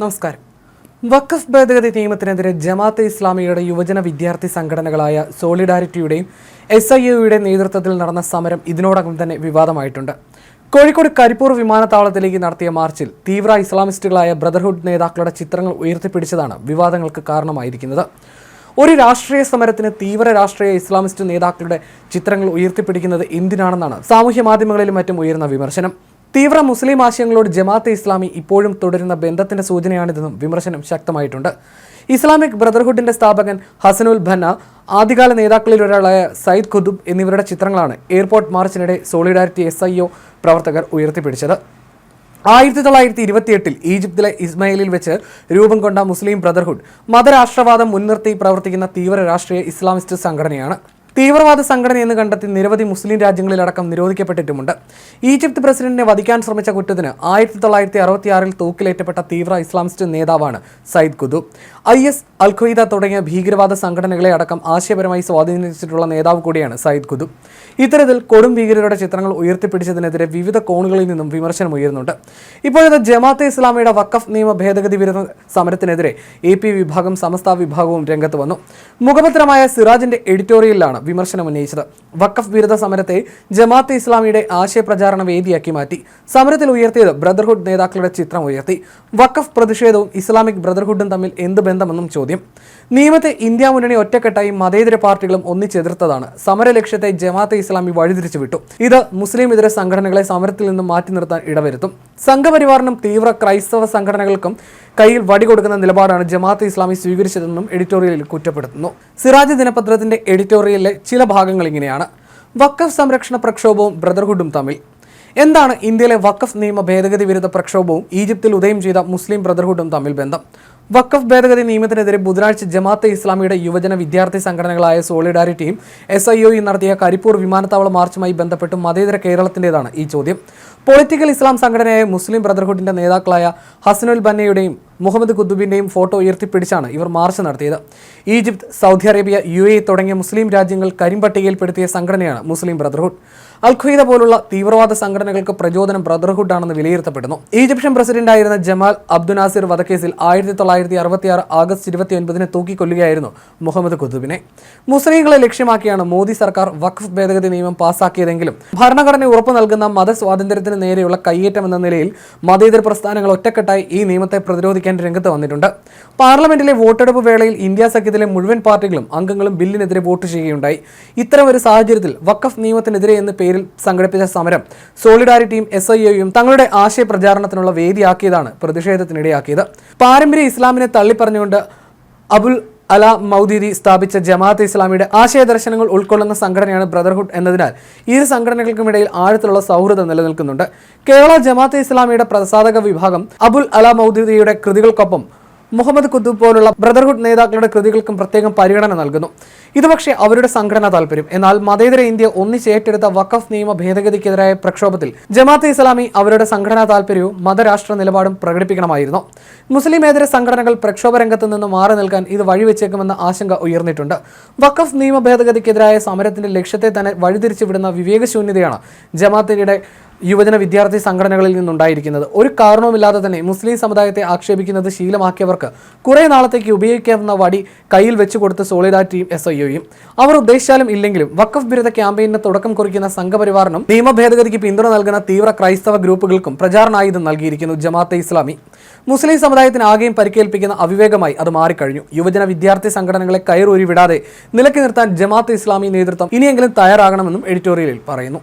നമസ്കാരം. വഖഫ് ഭേദഗതി നിയമത്തിനെതിരെ ജമാഅത്തെ ഇസ്ലാമിയുടെ യുവജന വിദ്യാർത്ഥി സംഘടനകളായ സോളിഡാരിറ്റിയുടെയും എസ് ഐ എയുടെ നേതൃത്വത്തിൽ നടന്ന സമരം ഇതിനോടകം തന്നെ വിവാദമായിട്ടുണ്ട്. കോഴിക്കോട് കരിപ്പൂർ വിമാനത്താവളത്തിലേക്ക് നടത്തിയ മാർച്ചിൽ തീവ്ര ഇസ്ലാമിസ്റ്റുകളായ ബ്രദർഹുഡ് നേതാക്കളുടെ ചിത്രങ്ങൾ ഉയർത്തിപ്പിടിച്ചതാണ് വിവാദങ്ങൾക്ക് കാരണമായിരിക്കുന്നത്. ഒരു രാഷ്ട്രീയ സമരത്തിന് തീവ്ര രാഷ്ട്രീയ ഇസ്ലാമിസ്റ്റ് നേതാക്കളുടെ ചിത്രങ്ങൾ ഉയർത്തിപ്പിടിക്കുന്നത് എന്തിനാണെന്നാണ് സാമൂഹ്യ മാധ്യമങ്ങളിലും മറ്റും ഉയർന്ന വിമർശനം. തീവ്ര മുസ്ലിം ആശയങ്ങളോട് ജമാഅത്തെ ഇസ്ലാമി ഇപ്പോഴും തുടരുന്ന ബന്ധത്തിന്റെ സൂചനയാണിതെന്നും വിമർശനം ശക്തമായിട്ടുണ്ട്. ഇസ്ലാമിക് ബ്രദർഹുഡിന്റെ സ്ഥാപകൻ ഹസനുൽ ഭന്ന ആദ്യകാല നേതാക്കളിൽ ഒരാളായ സയ്യിദ് ഖുദുബ് എന്നിവരുടെ ചിത്രങ്ങളാണ് എയർപോർട്ട് മാർച്ചിനിടെ സോളിഡാരിറ്റി എസ് ഐ ഒ പ്രവർത്തകർ ഉയർത്തിപ്പിടിച്ചത്. ആയിരത്തി തൊള്ളായിരത്തി ഇരുപത്തിയെട്ടിൽ ഈജിപ്തിലെ ഇസ്മയിലിൽ വെച്ച് രൂപം കൊണ്ട മുസ്ലിം ബ്രദർഹുഡ് മതരാഷ്ട്രവാദം മുൻനിർത്തി പ്രവർത്തിക്കുന്ന തീവ്ര രാഷ്ട്രീയ ഇസ്ലാമിസ്റ്റ് സംഘടനയാണ്. തീവ്രവാദ സംഘടന എന്ന് കണ്ടെത്തി നിരവധി മുസ്ലിം രാജ്യങ്ങളിലടക്കം നിരോധിക്കപ്പെട്ടിട്ടുമുണ്ട്. ഈജിപ്ത് പ്രസിഡന്റിനെ വധിക്കാൻ ശ്രമിച്ച കുറ്റത്തിന് ആയിരത്തി തൊള്ളായിരത്തി അറുപത്തിയാറിൽ തൂക്കിലേറ്റപ്പെട്ട തീവ്ര ഇസ്ലാമിസ്റ്റ് നേതാവാണ് Sayyid Qutb I S Al Qaeda തുടങ്ങിയ ഭീകരവാദ സംഘടനകളെ അടക്കം ആശയപരമായി സ്വാധീനിച്ചിട്ടുള്ള നേതാവ് കൂടിയാണ് സയ്യിദ് കുതു ഇത്തരത്തിൽ കൊടും ഭീകരരുടെ ചിത്രങ്ങൾ ഉയർത്തിപ്പിടിച്ചതിനെതിരെ വിവിധ കോണുകളിൽ നിന്നും വിമർശനം ഉയരുന്നുണ്ട്. ഇപ്പോഴത്തെ ജമാഅത്തെ ഇസ്ലാമിയുടെ വഖഫ് നിയമ ഭേദഗതി വിരുദ്ധ സമരത്തിനെതിരെ എ പി വിഭാഗം സമസ്ത വിഭാഗവും രംഗത്ത് വന്നു. മുഖപത്രമായ സിറാജിന്റെ എഡിറ്റോറിയലിലാണ് വിമർശനം ഉന്നയിച്ചത്. വഖഫ് വിരുദ്ധ സമരത്തെ ജമാഅത്തെ ഇസ്ലാമിയുടെ ആശയപ്രചാരണ വേദിയാക്കി മാറ്റി. സമരത്തിൽ ഉയർത്തിയത് ബ്രദർഹുഡ് നേതാക്കളുടെ ചിത്രം ഉയർത്തി. വഖഫ് പ്രതിഷേധവും ഇസ്ലാമിക് ബ്രദർഹുഡും തമ്മിൽ എന്ത് ബന്ധമെന്നും ചോദ്യം. നിയമത്തെ ഇന്ത്യ മുന്നണി ഒറ്റക്കെട്ടായി മതേതര പാർട്ടികളും ഒന്നിച്ചെതിർത്തതാണ്. സമര ലക്ഷ്യത്തെ ജമാഅത്തെ ഇസ്ലാമി വഴിതിരിച്ചു വിട്ടു ഇത് മുസ്ലിം ഇതര സംഘടനകളെ സമരത്തിൽ നിന്നും മാറ്റി നിർത്താൻ ഇടവരുത്തും. സംഘപരിവാറിനും തീവ്ര ക്രൈസ്തവ സംഘടനകൾക്കും കയ്യിൽ വടി കൊടുക്കുന്ന നിലപാടാണ് ജമാഅത്ത് ഇസ്ലാമി സ്വീകരിച്ചതെന്നും എഡിറ്റോറിയലിൽ കുറ്റപ്പെടുത്തുന്നു. സിറാജ് ദിനപത്രത്തിന്റെ എഡിറ്റോറിയലിലെ ചില ഭാഗങ്ങൾ ഇങ്ങനെയാണ്. വക്കഫ് സംരക്ഷണ പ്രക്ഷോഭവും ബ്രദർഹുഡും തമ്മിൽ. എന്താണ് ഇന്ത്യയിലെ വഖഫ് നിയമ ഭേദഗതി വിരുദ്ധ പ്രക്ഷോഭവും ഈജിപ്തിൽ ഉദയം ചെയ്ത മുസ്ലിം ബ്രദർഹുഡും തമ്മിൽ ബന്ധം? വഖഫ് ഭേദഗതി നിയമത്തിനെതിരെ ബുധനാഴ്ച ജമാഅത്തെ ഇസ്ലാമിയുടെ യുവജന വിദ്യാർത്ഥി സംഘടനകളായ സോളിഡാരിറ്റിയും എസ് ഐ ഒയും നടത്തിയ കരിപ്പൂർ വിമാനത്താവള മാർച്ചുമായി ബന്ധപ്പെട്ട് മതേതര കേരളത്തിന്റെതാണ് ഈ ചോദ്യം. പൊളിറ്റിക്കൽ ഇസ്ലാം സംഘടനയായ മുസ്ലിം ബ്രദർഹുഡിന്റെ നേതാക്കളായ ഹസനുൽ ബന്നയുടെയും മുഹമ്മദ് കുദ്ദുബിന്റെയും ഫോട്ടോ ഉയർത്തിപ്പിടിച്ചാണ് ഇവർ മാർച്ച് നടത്തിയത്. ഈജിപ്ത് സൗദി അറേബ്യ യു തുടങ്ങിയ മുസ്ലിം രാജ്യങ്ങൾ കരിമ്പട്ടികയിൽപ്പെടുത്തിയ സംഘടനയാണ് മുസ്ലിം ബ്രദർഹുഡ്. അൽ ഖ്വയ്ദ പോലുള്ള തീവ്രവാദ സംഘടനകൾക്ക് പ്രചോദനം ബ്രദർഹുഡ് ആണെന്ന് വിലയിരുത്തപ്പെടുന്നു. ഈജിപ്ഷ്യൻ പ്രസിഡന്റായിരുന്ന ജമാൽ അബ്ദു നാസിർ വധക്കേസിൽ ആയിരത്തി തൊള്ളായിരത്തി അറുപത്തിയാറ് ആഗസ്റ്റ് ഇരുപത്തി ഒൻപതിന് തൂക്കിക്കൊല്ലുകയായിരുന്നു മുഹമ്മദ് കുതുബിനെ മുസ്ലിങ്ങളെ ലക്ഷ്യമാക്കിയാണ് മോദി സർക്കാർ വഖഫ് ഭേദഗതി നിയമം പാസാക്കിയതെങ്കിലും ഭരണഘടന ഉറപ്പു നൽകുന്ന മതസ്വാതന്ത്ര്യത്തിന് നേരെയുള്ള കയ്യേറ്റം എന്ന നിലയിൽ മതേതര പ്രസ്ഥാനങ്ങൾ ഒറ്റക്കെട്ടായി ഈ നിയമത്തെ പ്രതിരോധിക്കാൻ രംഗത്ത് വന്നിട്ടുണ്ട്. പാർലമെന്റിലെ വോട്ടെടുപ്പ് വേളയിൽ ഇന്ത്യ സഖ്യത്തിലെ മുഴുവൻ പാർട്ടികളും അംഗങ്ങളും ബില്ലിനെതിരെ വോട്ട് ചെയ്യുകയുണ്ടായി. ഇത്തരം ഒരു സാഹചര്യത്തിൽ വഖഫ് നിയമത്തിനെതിരെ എന്ന പേരിൽ സംഘടിപ്പിച്ച സമരം സോളിഡാരിറ്റിയും എസ് ഐ എയും തങ്ങളുടെ ആശയ പ്രചാരണത്തിനുള്ള വേദിയാക്കിയതാണ് പ്രതിഷേധത്തിനിടയാക്കിയത്. പാരമ്പര്യ ഇസ്ലാമിനെ തള്ളിപ്പറഞ്ഞുകൊണ്ട് അബുൽ അല മൗദീദി സ്ഥാപിച്ച ജമാഅത്ത് ഇസ്ലാമിയുടെ ആശയ ദർശനങ്ങൾ ഉൾക്കൊള്ളുന്ന സംഘടനയാണ് ബ്രദർഹുഡ് എന്നതിനാൽ ഇരു സംഘടനകൾക്കുമിടയിൽ ആഴത്തിലുള്ള സൗഹൃദം നിലനിൽക്കുന്നുണ്ട്. കേരള ജമാഅത്ത് ഇസ്ലാമിയുടെ പ്രസാധക വിഭാഗം അബുൽ അല മൗദീദിയുടെ കൃതികൾക്കൊപ്പം മുഹമ്മദ് കുദ്ദു പോലുള്ള ബ്രദർഹുഡ് നേതാക്കളുടെ കൃതികൾക്കും പ്രത്യേകം പരിഗണന നൽകുന്നു. ഇത് പക്ഷേ അവരുടെ സംഘടനാ താല്പര്യം. എന്നാൽ മതേതര ഇന്ത്യ ഒന്നിച്ചേറ്റെടുത്ത വഖഫ് നിയമ ഭേദഗതിക്കെതിരായ പ്രക്ഷോഭത്തിൽ ജമാഅത്തെ ഇസ്ലാമി അവരുടെ സംഘടനാ താല്പര്യവും മതരാഷ്ട്ര നിലപാടും പ്രകടിപ്പിക്കണമായിരുന്നു. മുസ്ലിമേതര സംഘടനകൾ പ്രക്ഷോഭ രംഗത്ത് നിന്ന് മാറി നിൽക്കാൻ ഇത് വഴിവെച്ചേക്കുമെന്ന ആശങ്ക ഉയർന്നിട്ടുണ്ട്. വഖഫ് നിയമ ഭേദഗതിക്കെതിരായ സമരത്തിന്റെ ലക്ഷ്യത്തെ തന്നെ വഴിതിരിച്ചുവിടുന്ന വിവേകശൂന്യതയാണ് ജമാഅത്തിന്റെ യുവജന വിദ്യാർത്ഥി സംഘടനകളിൽ നിന്നുണ്ടായിരിക്കുന്നത്. ഒരു കാരണവുമില്ലാതെ തന്നെ മുസ്ലിം സമുദായത്തെ ആക്ഷേപിക്കുന്നത് ശീലമാക്കിയവർക്ക് കുറെ നാളത്തേക്ക് ഉപയോഗിക്കാവുന്ന വടി കയ്യിൽ വെച്ചു കൊടുത്ത് സോളിഡാരിറ്റിയും എസ് ഐ ഒയും. അവർ ഉദ്ദേശിച്ചാലും ഇല്ലെങ്കിലും വക്കഫ് ബിരുദ ക്യാമ്പയിന് തുടക്കം കുറിക്കുന്ന സംഘപരിവാറിനും നിയമ ഭേദഗതിക്ക് പിന്തുണ നൽകുന്ന തീവ്ര ക്രൈസ്തവ ഗ്രൂപ്പുകൾക്കും പ്രചാരണായുധം നൽകിയിരിക്കുന്നു ജമാഅത്തെ ഇസ്ലാമി. മുസ്ലിം സമുദായത്തിന് ആകെയും പരിക്കേൽപ്പിക്കുന്ന അവിവേകമായി അത് മാറിക്കഴിഞ്ഞു. യുവജന വിദ്യാർത്ഥി സംഘടനകളെ കയറൂരി വിടാതെ നിലക്കി നിർത്താൻ ജമാഅത്തെ ഇസ്ലാമി നേതൃത്വം ഇനിയെങ്കിലും തയ്യാറാകണമെന്നും എഡിറ്റോറിയലിൽ പറയുന്നു.